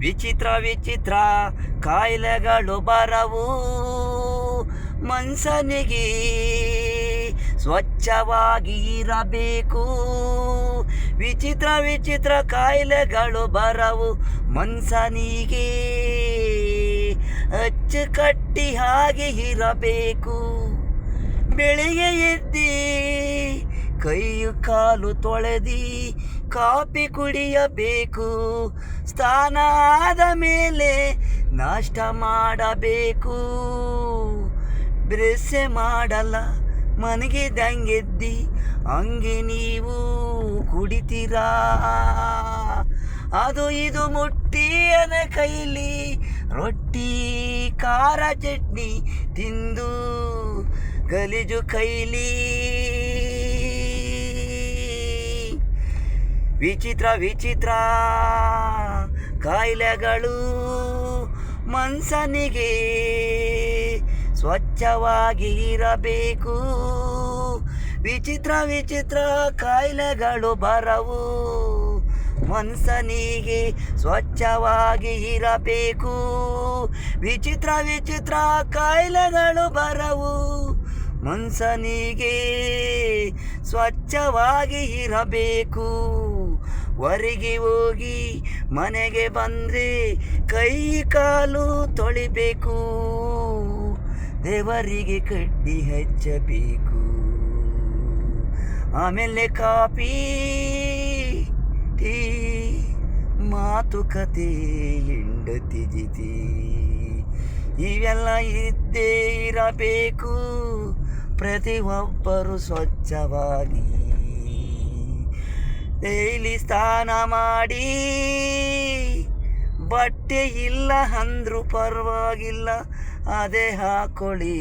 ವಿಚಿತ್ರ ವಿಚಿತ್ರ ಕಾಯಿಲೆಗಳು ಬರವು. ಮನ್ಸನಿಗೆ ಸ್ವಚ್ಛವಾಗಿ ಇರಬೇಕು. ವಿಚಿತ್ರ ವಿಚಿತ್ರ ಕಾಯಿಲೆಗಳು ಬರವು. ಮನ್ಸನಿಗೆ ಅಚ್ಚುಕಟ್ಟಿ ಹಾಗೆ ಇರಬೇಕು. ಬೆಳಿಗ್ಗೆ ಎದ್ದಿ ಕೈಯು ಕಾಲು ತೊಳೆದಿ ಕಾಪಿ ಕುಡಿಯಬೇಕು. ಸ್ನಾನ ಆದ ಮೇಲೆ ನಾಷ್ಟ ಮಾಡಬೇಕು. ಬ್ರೆಸ್ಸೆ ಮಾಡಲ್ಲ ಮನಗಿದಂಗೆದ್ದಿ ಹಂಗೆ ನೀವು ಕುಡಿತೀರಾ? ಅದು ಇದು ಮುಟ್ಟಿಯನ ಕೈಲಿ ರೊಟ್ಟಿ, ಖಾರ ಚಟ್ನಿ ತಿಂದು ಗಲೀಜು ಕೈಲಿ. ವಿಚಿತ್ರ ವಿಚಿತ್ರ. ಕಾಯಿಲೆಗಳು ಮನ್ಸನಿಗೆ ಸ್ವಚ್ಛವಾಗಿ ಇರಬೇಕು. ವಿಚಿತ್ರ ವಿಚಿತ್ರ ಕಾಯಿಲೆಗಳು ಬರವು ಮನ್ಸನಿಗೆ ಸ್ವಚ್ಛವಾಗಿ ಇರಬೇಕು. ವಿಚಿತ್ರ ವಿಚಿತ್ರ ಕಾಯಿಲೆಗಳು ಬರವು ಮನ್ಸನಿಗೆ ಸ್ವಚ್ಛವಾಗಿ ಇರಬೇಕು. ಹೊರಗೆ ಹೋಗಿ ಮನೆಗೆ ಬಂದರೆ ಕೈ ಕಾಲು ತೊಳಿಬೇಕು. ದೇವರಿಗೆ ಕಡ್ಡಿ ಹಚ್ಚಬೇಕು. ಆಮೇಲೆ ಕಾಫಿ, ಟೀ, ಮಾತುಕತೆ, ಹೆಂಡತಿ ಜಿತಿ. ಇವೆಲ್ಲ ಇದ್ದೇ ಇರಬೇಕು. ಪ್ರತಿಯೊಬ್ಬರು ಸ್ವಚ್ಛವಾಗಿ ಡೈಲಿ ಸ್ನಾನ ಮಾಡಿ. ಬಟ್ಟೆ ಇಲ್ಲ ಅಂದ್ರೂ ಪರವಾಗಿಲ್ಲ ಅದೇ ಹಾಕೊಳ್ಳಿ.